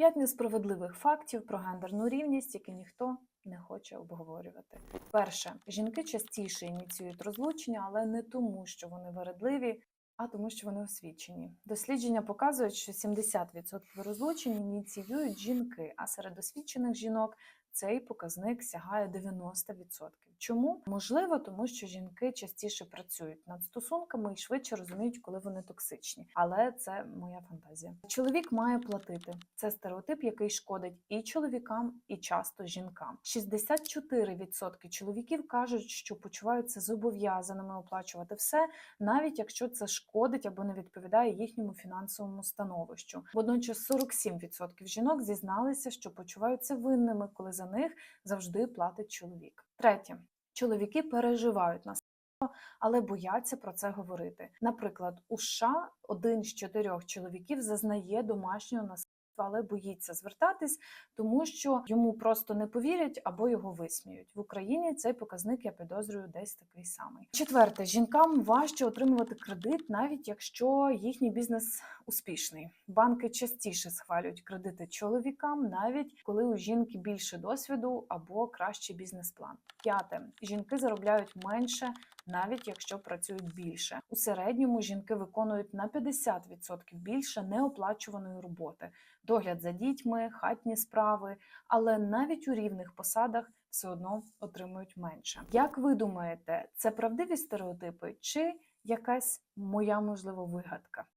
П'ять несправедливих фактів про гендерну рівність, які ніхто не хоче обговорювати. Перше, жінки частіше ініціюють розлучення, але не тому, що вони вередливі, а тому, що вони освічені. Дослідження показують, що 70% розлучень ініціюють жінки, а серед освічених жінок цей показник сягає 90%. Чому? Можливо, тому що жінки частіше працюють над стосунками і швидше розуміють, коли вони токсичні. Але це моя фантазія. Чоловік має платити. Це стереотип, який шкодить і чоловікам, і часто жінкам. 64% чоловіків кажуть, що почуваються зобов'язаними оплачувати все, навіть якщо це шкодить або не відповідає їхньому фінансовому становищу. Водночас 47% жінок зізналися, що почуваються винними, коли за них завжди платить чоловік. Третє. Чоловіки переживають на але бояться про це говорити. Наприклад, у США один з чотирьох чоловіків зазнає домашнього насильства, але боїться звертатись, тому що йому просто не повірять або його висміють. В Україні цей показник я підозрюю десь такий самий. Четверте, жінкам важче отримувати кредит, навіть якщо їхній бізнес успішний. Банки частіше схвалюють кредити чоловікам, навіть коли у жінки більше досвіду або кращий бізнес-план. П'яте, жінки заробляють менше навіть якщо працюють більше. У середньому жінки виконують на 50% більше неоплачуваної роботи, догляд за дітьми, хатні справи, але навіть у рівних посадах все одно отримують менше. Як ви думаєте, це правдиві стереотипи чи якась моя можливо вигадка?